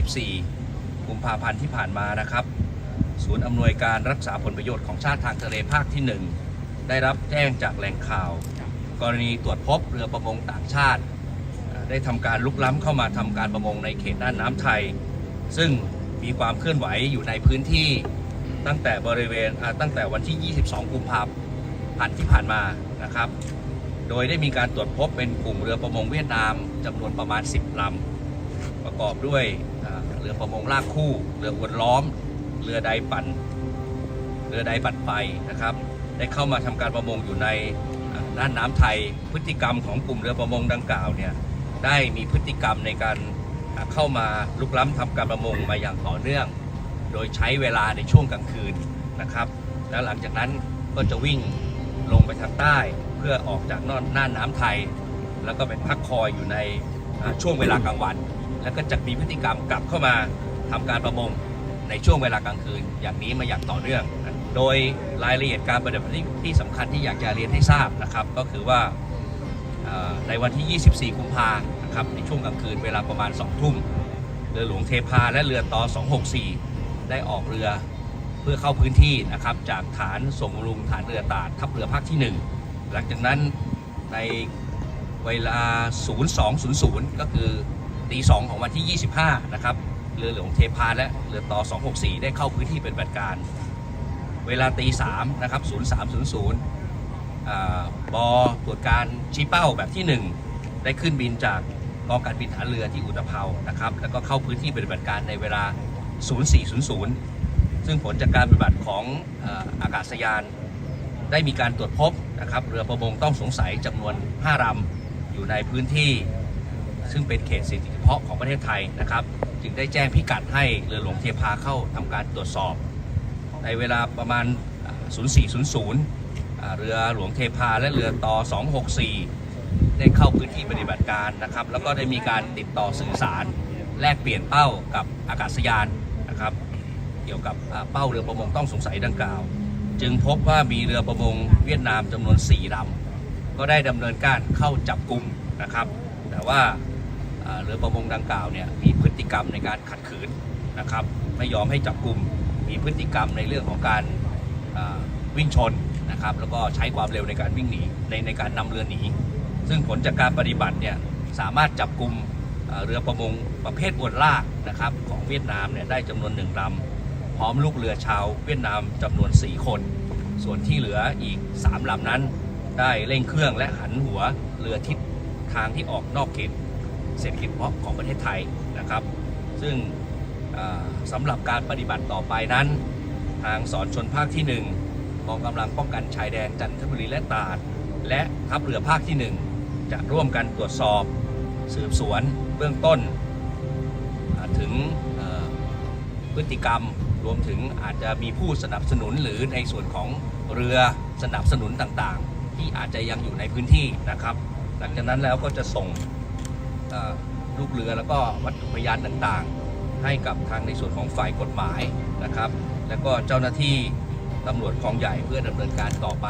24กุมภาพันธ์ที่ผ่านมานะครับ ศูนย์อำนวยการรักษาผลประโยชน์ของชาติทางทะเลภาคที่ 1 ได้รับแจ้งจากแหล่งข่าว กรณีตรวจพบเรือประมงต่างชาติ ได้ทำการลุกล้ำเข้ามาทำการประมงในเขตน่านน้ำไทย ซึ่งมีความเคลื่อนไหวอยู่ในพื้นที่ตั้งแต่บริเวณตั้งแต่วันที่ 22 กุมภาพันธ์ที่ผ่านมานะครับ โดยได้มีการตรวจพบเป็นกลุ่มเรือประมงเวียดนามจำนวนประมาณ 10ลำ ประกอบด้วยเรือประมงลากคู่ เรืออวนล้อม เรือใดปั่น เรือใดปั่นไฟนะครับ ได้เข้ามาทำการประมงอยู่ในน่านน้ำไทย พฤติกรรมของกลุ่มเรือประมงดังกล่าวเนี่ยได้มีพฤติกรรมในการเข้ามาลุกล้ำทำการประมงมาอย่างต่อเนื่อง โดยใช้เวลาในช่วงกลางคืนนะครับ แล้วหลังจากนั้นก็จะวิ่งลงไปทางใต้เพื่อออกจากน่านน้ำไทย แล้วก็ไปพักคอยอยู่ในช่วงเวลากลางวัน แล้วก็จะมีพฤติกรรมกลับเข้ามาทำการประมงในช่วงเวลากลางคืน อย่างนี้มาอย่างต่อเนื่อง โดยรายละเอียดการปฏิบัติที่ที่สำคัญที่อยากจะเรียนให้ทราบนะครับ ก็คือว่าในวันที่ 24 กุมภานะครับในช่วงกลางคืนเวลาประมาณ 2 ทุ่มเรือหลวงเทพาและเรือต่อ 264 ได้ออกเรือเพื่อเข้าพื้นที่นะครับจากฐานส่งบำรุงฐานเรือตาดทัพเรือภาคที่ 1 หลังจากนั้นในเวลา 0200 ก็คือ ตีสองของวันที่ 25 นะครับ เรือหลวงเทพาและเรือต่อ 264 ได้เข้าพื้นที่เป็นปฏิบัติการ เวลาตีสามนะครับ 0300อ่าบอตรวจการชี้เป้าแบบที่ 1 ได้ขึ้นบินจากกองการบินฐานเรือที่อุตภเปานะครับ แล้วก็เข้าพื้นที่ปฏิบัติการในเวลา 0400 ซึ่งผลจากการปฏิบัติของเอ่ออากาศยาน ได้มีการตรวจพบนะครับ เรือประมงต้องสงสัยจำนวน 5ลำอยู่ในพื้นที่ ซึ่งเป็นเขตเศรษฐกิจเฉพาะของประเทศไทยนะครับ จึงได้แจ้งพิกัดให้เรือหลวงเทพาเข้าทำการตรวจสอบ ในเวลาประมาณ 0400 เรือหลวงเทพาและเรือต่อ 264 ได้เข้าพื้นที่ปฏิบัติการนะครับ แล้วก็ได้มีการติดต่อสื่อสาร แลกเปลี่ยนเป้ากับอากาศยานนะครับ เกี่ยวกับเป้าเรือประมงต้องสงสัยดังกล่าว จึงพบว่ามีเรือประมงเวียดนามจำนวน4ลำก็ได้ดำเนินการเข้าจับกลุ่มนะครับ แต่ว่า เรือประมงดังกล่าวเนี่ยมีพฤติกรรมในการขัดขืนนะครับไม่ยอมให้จับกลุ่มมีพฤติกรรมในเรื่องของการวิ่งชนนะครับแล้วก็ใช้ความเร็วในการวิ่งหนีในในการนำเรือหนี ซึ่งผลจากการปฏิบัติเนี่ยสามารถจับกลุ่มเรือประมงประเภทอวนลากนะครับของเวียดนามเนี่ยได้จำนวนหนึ่งลำพร้อมลูกเรือชาวเวียดนามจำนวน 4 คน ส่วนที่เหลืออีก 3ลำนั้น ได้เร่งเครื่องและหันหัวเรือทิศทางที่ออกนอกเขต เศรษฐกิจเพาะของประเทศไทยนะครับ ซึ่งสำหรับการปฏิบัติต่อไปนั้น ทางสอนชนภาคที่ 1 กองกำลังป้องกันชายแดนจันทบุรีและตราด และทัพเรือภาคที่ 1 จะร่วมกันตรวจสอบสืบสวนเบื้องต้น ถึงพฤติกรรมรวมถึงอาจจะมีผู้สนับสนุนหรือในส่วนของเรือสนับสนุนต่างๆ ที่อาจจะยังอยู่ในพื้นที่นะครับ หลังจากนั้นแล้วก็จะส่ง ลูกเรือแล้วก็วัตถุพยานต่างๆ ให้กับทางในส่วนของฝ่ายกฎหมายนะครับ แล้วก็เจ้าหน้าที่ตำรวจคลองใหญ่เพื่อดำเนินการต่อไป